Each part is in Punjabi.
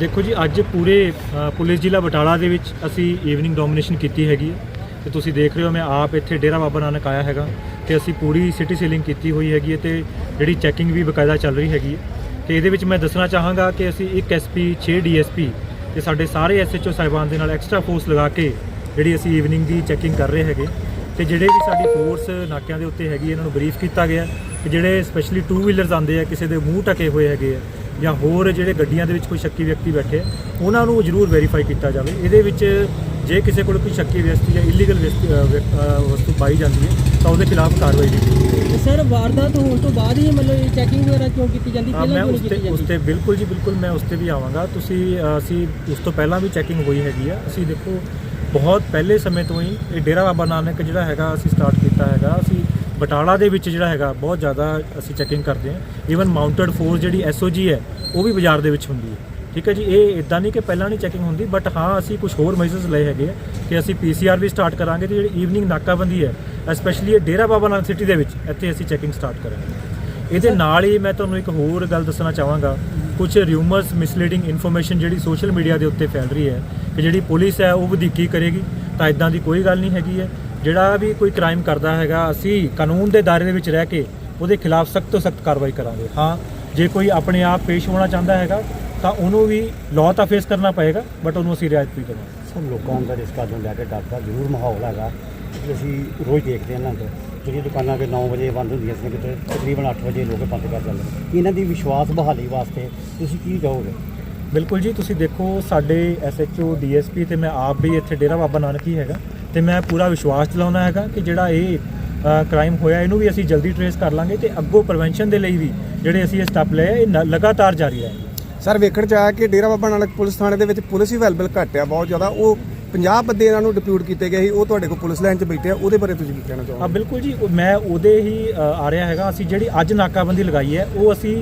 ਦੇਖੋ ਜੀ, ਅੱਜ ਪੂਰੇ ਪੁਲਿਸ ਜ਼ਿਲ੍ਹਾ ਬਟਾਲਾ ਦੇ ਵਿੱਚ ਅਸੀਂ ਈਵਨਿੰਗ ਡੋਮੀਨੇਸ਼ਨ ਕੀਤੀ ਹੈਗੀ ਹੈ। ਤੇ ਤੁਸੀਂ ਦੇਖ ਰਹੇ ਹੋ, ਮੈਂ ਆਪ ਇੱਥੇ ਡੇਰਾ ਬਾਬਾ ਨਾਨਕ ਆਇਆ ਹੈਗਾ। ਤੇ ਅਸੀਂ ਪੂਰੀ ਸਿਟੀ ਸੀਲਿੰਗ ਕੀਤੀ ਹੋਈ ਹੈਗੀ ਹੈ ਤੇ ਜਿਹੜੀ ਚੈਕਿੰਗ ਵੀ ਬਕਾਇਦਾ ਚੱਲ ਰਹੀ ਹੈਗੀ ਹੈ। ਤੇ ਇਹਦੇ ਵਿੱਚ ਮੈਂ ਦੱਸਣਾ ਚਾਹਾਂਗਾ ਕਿ ਅਸੀਂ ਇੱਕ ਐਸਪੀ 6 ਡੀਐਸਪੀ ਤੇ ਸਾਡੇ ਸਾਰੇ ਐਸਐਚਓ ਸਾਹਿਬਾਨ ਦੇ ਨਾਲ ਐਕਸਟਰਾ ਫੋਰਸ ਲਗਾ ਕੇ ਜਿਹੜੀ ਅਸੀਂ ਈਵਨਿੰਗ ਦੀ ਚੈਕਿੰਗ ਕਰ ਰਹੇ ਹੈਗੇ। ਤੇ ਜਿਹੜੇ ਵੀ ਸਾਡੀ ਫੋਰਸ ਨਾਕਿਆਂ ਦੇ ਉੱਤੇ ਹੈਗੀ ਇਹਨਾਂ ਨੂੰ ਬਰੀਫ ਕੀਤਾ ਗਿਆ ਕਿ ਜਿਹੜੇ ਸਪੈਸ਼ਲੀ ਟੂ ਵੀਲਰਸ ਆਉਂਦੇ ਆ, ਕਿਸੇ ਦੇ ਮੂੰਹ ਟਕੇ ਹੋਏ ਹੈਗੇ ਆ ਜਾਂ ਹੋਰ ਜਿਹੜੇ ਗੱਡੀਆਂ ਦੇ ਵਿੱਚ ਕੋਈ ਸ਼ੱਕੀ ਵਿਅਕਤੀ ਬੈਠੇ ਉਹਨਾਂ ਨੂੰ ਜ਼ਰੂਰ ਵੈਰੀਫਾਈ ਕੀਤਾ ਜਾਵੇ। ਇਹਦੇ ਵਿੱਚ ਜੇ ਕਿਸੇ ਕੋਲ ਕੋਈ ਸ਼ੱਕੀ ਵਿਅਕਤੀ ਜਾਂ ਇਲੀਗਲ ਵਸਤੂ ਪਾਈ ਜਾਂਦੀ ਹੈ ਤਾਂ ਉਹਦੇ ਖਿਲਾਫ ਕਾਰਵਾਈ ਕੀਤੀ ਜਾਵੇ। ਸਰ ਵਾਰਦਾਤ ਹੋਣ ਤੋਂ ਬਾਅਦ ਹੀ ਮਤਲਬ ਇਹ ਚੈਕਿੰਗ ਵਗੈਰਾ ਕਿਉਂ ਕੀਤੀ ਜਾਂਦੀ? ਹਾਂ, ਪਹਿਲਾਂ ਕਿਉਂ ਉਸ ਕੀਤੀ ਉਸ ਜਾਂਦੀ? ਤੇ ਬਿਲਕੁਲ ਜੀ ਬਿਲਕੁਲ ਮੈਂ ਉਸ ਤੇ ਵੀ ਆਵਾਂਗਾ। ਤੁਸੀਂ ਅਸੀਂ ਉਸ ਤੋਂ ਪਹਿਲਾਂ ਵੀ ਚੈਕਿੰਗ ਹੋਈ ਹੈਗੀ ਆ। ਅਸੀਂ ਦੇਖੋ ਬਹੁਤ ਪਹਿਲੇ ਸਮੇਂ ਤੋਂ ਹੀ ਇਹ ਡੇਰਾ ਬਾਬਾ ਨਾਨਕ ਜਿਹੜਾ ਹੈਗਾ ਅਸੀਂ ਸਟਾਰਟ ਕੀਤਾ ਹੈਗਾ। ਅਸੀਂ ਬਟਾਲਾ ਦੇ ਵਿੱਚ ਜਿਹੜਾ ਹੈਗਾ ਬਹੁਤ ਜ਼ਿਆਦਾ ਅਸੀਂ ਚੈਕਿੰਗ ਕਰਦੇ ਹਾਂ। ਈਵਨ ਮਾਊਂਟਡ ਫੋਰਸ ਜਿਹੜੀ ਐਸਓਜੀ ਹੈ ਉਹ ਵੀ ਬਾਜ਼ਾਰ ਦੇ ਵਿੱਚ ਹੁੰਦੀ ਹੈ। ਠੀਕ ਹੈ ਜੀ ਇਹ ਇਦਾਂ ਨਹੀਂ ਕਿ ਪਹਿਲਾਂ ਨਹੀਂ ਚੈਕਿੰਗ ਹੁੰਦੀ ਬਟ ਹਾਂ ਅਸੀਂ ਕੁਝ ਹੋਰ ਮੈਜਰਸ ਲਏ ਹੈਗੇ ਆ ਕਿ ਅਸੀਂ ਪੀਸੀਆਰ ਵੀ ਸਟਾਰਟ ਕਰਾਂਗੇ ਤੇ ਜਿਹੜੀ ਈਵਨਿੰਗ ਨਾਕਾਬੰਦੀ ਹੈ ਐਸਪੈਸ਼ਲੀ ਇਹ ਡੇਰਾ ਬਾਬਾ ਨਾਨਕ ਸਿਟੀ ਦੇ ਵਿੱਚ ਇੱਥੇ ਅਸੀਂ ਚੈਕਿੰਗ ਸਟਾਰਟ ਕਰਾਂਗੇ। ਇਹਦੇ ਨਾਲ ਹੀ ਮੈਂ ਤੁਹਾਨੂੰ ਇੱਕ ਹੋਰ ਗੱਲ ਦੱਸਣਾ ਚਾਹਾਂਗਾ। ਕੁਝ ਰਿਊਮਰਸ ਮਿਸਲੀਡਿੰਗ ਇਨਫੋਰਮੇਸ਼ਨ ਜਿਹੜੀ ਸੋਸ਼ਲ ਮੀਡੀਆ ਦੇ ਉੱਤੇ ਫੈਲ ਰਹੀ ਹੈ ਕਿ ਜਿਹੜੀ ਪੁਲਿਸ ਹੈ ਉਹ ਵਧੀਕੀ ਕਰੇਗੀ, ਤਾਂ ਇਦਾਂ ਦੀ ਕੋਈ ਗੱਲ ਨਹੀਂ ਹੈਗੀ ਹੈ। ਜਿਹੜਾ ਵੀ ਕੋਈ ਕ੍ਰਾਈਮ ਕਰਦਾ ਹੈਗਾ, ਅਸੀਂ ਕਾਨੂੰਨ ਦੇ ਦਾਇਰੇ ਦੇ ਵਿੱਚ ਰਹਿ ਕੇ ਉਹਦੇ ਖਿਲਾਫ ਸਖਤ ਤੋਂ ਸਖਤ ਕਾਰਵਾਈ ਕਰਾਂਗੇ। ਹਾਂ, ਜੇ ਕੋਈ ਆਪਣੇ ਆਪ ਪੇਸ਼ ਹੋਣਾ ਚਾਹੁੰਦਾ ਹੈਗਾ, ਤਾਂ ਉਹਨੂੰ ਵੀ ਲਾਅ ਤਾਂ ਫੇਸ ਕਰਨਾ ਪਏਗਾ ਬਟ ਉਹਨੂੰ ਅਸੀਂ ਰਿਆਇਤ ਵੀ ਕਰਾਂਗੇ। ਸਭ ਲੋਕਾਂ ਦਾ ਇਸ ਗੱਲ ਨੂੰ ਲੈ ਕੇ ਡਰਦਾ ਜ਼ਰੂਰ ਮਾਹੌਲ ਹੈਗਾ। ਅਸੀਂ ਰੋਜ਼ ਦੇਖਦੇ ਹਾਂ ਇਹਨਾਂ ਦੇ। ਜਿਹੜੀਆਂ ਦੁਕਾਨਾਂ ਕਿ 9 ਵਜੇ ਬੰਦ ਹੁੰਦੀਆਂ ਸੀ ਕਿਤੇ ਤਕਰੀਬਨ 8 ਵਜੇ ਲੋਕ ਬੰਦ ਕਰ ਜਾਂਦੇ ਨੇ। ਇਹਨਾਂ ਦੀ ਵਿਸ਼ਵਾਸ ਬਹਾਲੀ ਵਾਸਤੇ ਤੁਸੀਂ ਕੀ ਕਹੋਗੇ? ਬਿਲਕੁਲ ਜੀ ਤੁਸੀਂ ਦੇਖੋ ਸਾਡੇ ਐਸਐਚਓ ਡੀਐਸਪੀ ਤੇ ਮੈਂ ਆਪ ਵੀ ਇੱਥੇ ਡੇਰਾ ਬਾਬਾ ਨਾਨਕ ਹੀ ਹੈਗਾ। ਤੇ ਮੈਂ ਪੂਰਾ ਵਿਸ਼ਵਾਸ ਦਿਲਾਉਣਾ ਹੈਗਾ ਕਿ ਜਿਹੜਾ ਇਹ ਕ੍ਰਾਈਮ ਹੋਇਆ ਇਹਨੂੰ ਵੀ ਅਸੀਂ ਜਲਦੀ ਟਰੇਸ ਕਰ ਲਾਂਗੇ ਤੇ ਅੱਗੋਂ ਪ੍ਰੀਵੈਂਸ਼ਨ ਦੇ ਲਈ ਵੀ ਜਿਹੜੇ ਅਸੀਂ ਇਹ ਸਟੈਪ ਲਏ ਆ, ਇਹ ਨ- ਲਗਾਤਾਰ ਜਾਰੀ ਰਹਿਣਗੇ ਸਰ ਵੇਖਣ ਚ ਆਇਆ ਕਿ ਡੇਰਾ ਬਾਬਾ ਨਾਨਕ ਪੁਲਿਸ ਥਾਣੇ ਦੇ ਵਿੱਚ ਪੁਲਿਸ ਹੀ ਅਵੇਲੇਬਲ ਘੱਟ ਆ ਬਹੁਤ ਜ਼ਿਆਦਾ। ਉਹ 50 ਬੰਦੇ ਇਹਨਾਂ ਨੂੰ ਡਿਪਿਊਟ ਕੀਤੇ ਗਏ ਸੀ ਉਹ ਤੁਹਾਡੇ ਕੋਲ ਪੁਲਿਸ ਲਾਈਨ 'ਚ ਬੈਠੇ ਆ ਉਹਦੇ ਬਾਰੇ ਤੁਸੀਂ ਕੀ ਕਹਿਣਾ ਹਾਂ ਚਾਹੋਗੇ ਬਿਲਕੁਲ ਜੀ ਉਹ ਮੈਂ ਉਹਦੇ ਹੀ ਅ, ਆ ਰਿਹਾ ਹੈਗਾ ਅਸੀਂ ਜਿਹੜੀ ਅੱਜ ਨਾਕਾਬੰਦੀ ਲਗਾਈ ਹੈ ਉਹ ਅਸੀਂ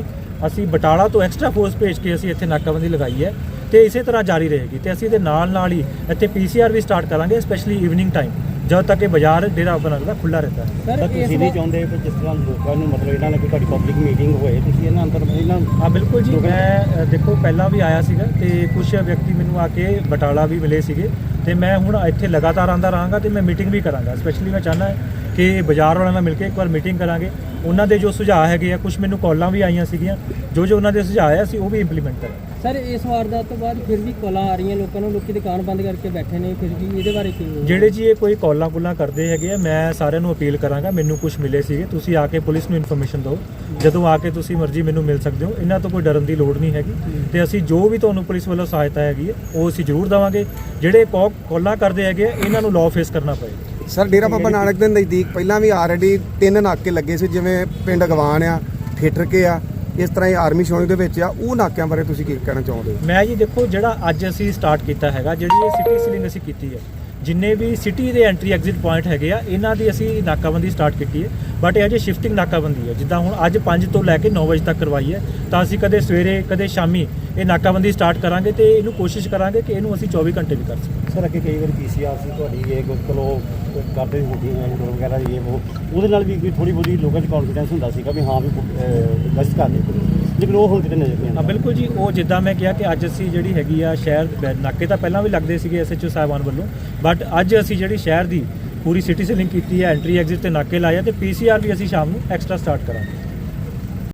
ਅਸੀਂ ਬਟਾਲਾ ਤੋਂ ਐਕਸਟਰਾ ਫੋਰਸ ਭੇਜ ਕੇ ਅਸੀਂ ਇੱਥੇ ਨਾਕਾਬੰਦੀ ਲਗਾਈ ਹੈ ਤੇ ਇਸੇ ਤਰ੍ਹਾਂ ਜਾਰੀ ਰਹੇਗੀ ਤੇ ਅਸੀਂ ਇਹਦੇ ਨਾਲ ਨਾਲ ਹੀ ਇੱਥੇ ਪੀਸੀਆਰ ਵੀ ਸਟਾਰਟ ਕਰਾਂਗੇ ਸਪੈਸ਼ਲੀ ਈਵਨਿੰਗ ਟਾਈਮ ਜਦ ਤੱਕ ਇਹ ਬਾਜ਼ਾਰ ਡੇਰਾ ਬਾਬਾ ਨਾਨਕ ਦਾ ਖੁੱਲਾ ਰਹਿੰਦਾ। ਹੈ ਸਰ ਤੁਸੀਂ ਨਹੀਂ ਚਾਹੁੰਦੇ ਕਿ ਜਿਸ ਤਰ੍ਹਾਂ ਲੋਕਾਂ ਨੂੰ ਮਤਲਬ ਇਹਨਾਂ ਨੇ ਕੋਈ ਤੁਹਾਡੀ ਪਬਲਿਕ ਮੀਟਿੰਗ ਹੋਏ ਤੁਸੀਂ ਇਹਨਾਂ ਅੰਦਰ ਇਹਨਾਂ ਹਾਂ ਬਿਲਕੁਲ ਜੀ। ਮੈਂ ਦੇਖੋ ਪਹਿਲਾਂ ਵੀ ਆਇਆ ਸੀਗਾ ਤੇ ਕੁਝ ਵਿਅਕਤੀ ਮੈਨੂੰ ਆ ਕੇ ਬਟਾਲਾ ਵੀ ਮਿਲੇ ਸੀਗੇ ਤੇ ਮੈਂ ਹੁਣ ਇੱਥੇ ਲਗਾਤਾਰ ਆਂਦਾ ਰਹਾਂਗਾ ਤੇ ਮੈਂ ਮੀਟਿੰਗ ਵੀ ਕਰਾਂਗਾ। ਸਪੈਸ਼ਲੀ ਮੈਂ ਚਾਹਨਾ ਕਿ ਬਾਜ਼ਾਰ ਵਾਲਿਆਂ ਨਾਲ ਮਿਲ ਕੇ ਇੱਕ ਵਾਰ ਮੀਟਿੰਗ ਕਰਾਂਗੇ। ਉਹਨਾਂ ਦੇ ਜੋ ਸੁਝਾਅ ਹੈਗੇ ਆ ਕੁਝ ਮੈਨੂੰ ਕਾਲਾਂ ਵੀ ਆਈਆਂ ਸੀਗੀਆਂ। ਜੋ ਜੋ ਉਹਨਾਂ ਦੇ ਸੁਝਾਅ ਆ ਅਸੀਂ ਉਹ ਵੀ ਇੰਪਲੀਮੈਂਟ ਕਰਾਂਗੇ। ਸਰ ਇਸ ਵਾਰਦਾਤ ਤੋਂ ਬਾਅਦ ਫਿਰ ਵੀ ਕਾਲਾਂ ਆ ਰਹੀਆਂ ਲੋਕਾਂ ਨੂੰ ਲੋਕੀ ਦੁਕਾਨ ਬੰਦ ਕਰਕੇ ਬੈਠੇ ਨੇ ਫਿਰ ਵੀ ਇਹਦੇ ਬਾਰੇ ਕੀ ਜਿਹੜੇ ਜੀ ਇਹ ਕੋਈ ਕਾਲਾਂ ਕੁਲਾਂ ਕਰਦੇ ਹੈਗੇ ਆ ਮੈਂ ਸਾਰਿਆਂ ਨੂੰ ਅਪੀਲ ਕਰਾਂਗਾ ਮੈਨੂੰ ਕੁਝ ਮਿਲੇ ਸੀਗੇ ਤੁਸੀਂ ਆ ਕੇ ਪੁਲਿਸ ਨੂੰ ਇਨਫੋਰਮੇਸ਼ਨ ਦਿਓ। ਜਦੋਂ ਆ ਕੇ ਤੁਸੀਂ ਮਰਜ਼ੀ ਮੈਨੂੰ ਮਿਲ ਸਕਦੇ ਹੋ ਇਹਨਾਂ ਤੋਂ ਕੋਈ ਡਰਨ ਦੀ ਲੋੜ ਨਹੀਂ ਹੈਗੀ। ਤੇ ਅਸੀਂ ਜੋ ਵੀ ਤੁਹਾਨੂੰ ਪੁਲਿਸ ਵੱਲੋਂ ਸਹਾਇਤਾ ਹੈਗੀ ਹੈ ਉਹ ਅਸੀਂ ਜ਼ਰੂਰ ਦੇਵਾਂਗੇ। ਜਿਹੜੇ ਕੌ- ਕਾਲਾਂ ਕਰਦੇ ਹੈਗੇ ਆ ਇਹਨਾਂ ਨੂੰ ਲਾਅ ਫੇਸ ਕਰਨਾ ਪਏਗਾ। ਸਰ ਡੇਰਾ ਬਾਬਾ ਨਾਨਕ ਦੇ ਨਜ਼ਦੀਕ ਪਹਿਲਾਂ ਵੀ ਆਲਰੇਡੀ ਤਿੰਨ ਨਾਕੇ ਲੱਗੇ ਸੀ ਜਿਵੇਂ ਪਿੰਡ ਗਵਾਨ ਆ ਥੀਏਟਰ ਕੇ ਆ ਇਸ ਤਰ੍ਹਾਂ ਹੀ ਆਰਮੀ ਸ਼ੋਨਿੰਗ ਦੇ ਵਿੱਚ ਆ, ਉਹ ਨਾਕਿਆਂ ਬਾਰੇ ਤੁਸੀਂ ਕੀ ਕਹਿਣਾ ਚਾਹੁੰਦੇ ਹੋ ਮੈਂ ਜੀ ਦੇਖੋ, ਜਿਹੜਾ ਅੱਜ ਅਸੀਂ ਸਟਾਰਟ ਕੀਤਾ ਹੈਗਾ, ਜਿਹੜੀ ਇਹ ਸਿਟੀ ਸੀਲਿੰਗ ਅਸੀਂ ਕੀਤੀ ਹੈ, ਜਿੰਨੇ ਵੀ ਸਿਟੀ ਦੇ ਐਂਟਰੀ ਐਗਜ਼ਿਟ ਪੁਆਇੰਟ ਹੈਗੇ ਆ, ਇਹਨਾਂ ਦੀ ਅਸੀਂ ਨਾਕਾਬੰਦੀ ਸਟਾਰਟ ਕੀਤੀ ਹੈ। ਬਟ ਇਹ ਅਜੇ ਸ਼ਿਫਟਿੰਗ ਨਾਕਾਬੰਦੀ ਹੈ। ਜਿੱਦਾਂ ਹੁਣ ਅੱਜ 5 ਤੋਂ ਲੈ ਕੇ 9 ਵਜੇ ਤੱਕ ਕਰਵਾਈ ਹੈ, ਤਾਂ ਅਸੀਂ ਕਦੇ ਸਵੇਰੇ, ਕਦੇ ਸ਼ਾਮੀ ਇਹ ਨਾਕਾਬੰਦੀ ਸਟਾਰਟ ਕਰਾਂਗੇ ਤੇ ਇਹਨੂੰ ਕੋਸ਼ਿਸ਼ ਕਰਾਂਗੇ ਕਿ ਇਹਨੂੰ ਅਸੀਂ 24 ਘੰਟੇ ਵੀ ਕਰ ਸਕੀਏ। ਸਰ, ਅੱਗੇ ਕਈ ਵਾਰੀ ਪੀਸੀਆਰ ਸੀ ਤੁਹਾਡੀ, ਇਹ ਕੋਈ ਕਰਦੇ ਹੁੰਦੀ ਹੈ ਵਗੈਰਾ ਇਹ ਉਹ ਉਹਦੇ ਨਾਲ ਵੀ ਕੋਈ ਥੋੜੀ ਬਹੁਤੀ ਲੋਕਾਂ 'ਚ ਕੌਨਫੀਡੈਂਸ ਹੁੰਦਾ ਸੀਗਾ ਵੀ ਹਾਂ ਵੀ ਗਸ਼ਤ ਕਰਦੇ ਲੇਕਿਨ ਉਹ ਹੁਣ ਕਿਤੇ ਨਜ਼ਰ ਨਹੀਂ ਹਾਂ, ਬਿਲਕੁਲ ਜੀ, ਉਹ ਜਿੱਦਾਂ ਮੈਂ ਕਿਹਾ ਕਿ ਅੱਜ ਅਸੀਂ ਜਿਹੜੀ ਹੈਗੀ ਆ ਸ਼ਹਿਰ ਨਾਕੇ ਤਾਂ ਪਹਿਲਾਂ ਵੀ ਲੱਗਦੇ ਸੀਗੇ ਐਸਐਚਓ ਸਾਹਿਬਾਨ ਵੱਲੋਂ ਬਟ ਅੱਜ ਅਸੀਂ ਜਿਹੜੀ ਸ਼ਹਿਰ ਦੀ ਪੂਰੀ ਸਿਟੀ ਸੀਲਿੰਗ ਕੀਤੀ ਹੈ ਐਂਟਰੀ ਐਗਜ਼ਿਟ ਤੇ ਨਾਕੇ ਲਾਏ ਆ ਤੇ ਪੀਸੀਆਰ ਵੀ ਅਸੀਂ ਸ਼ਾਮ ਨੂੰ ਐਕਸਟਰਾ ਸਟਾਰਟ ਕਰਾਂਗੇ।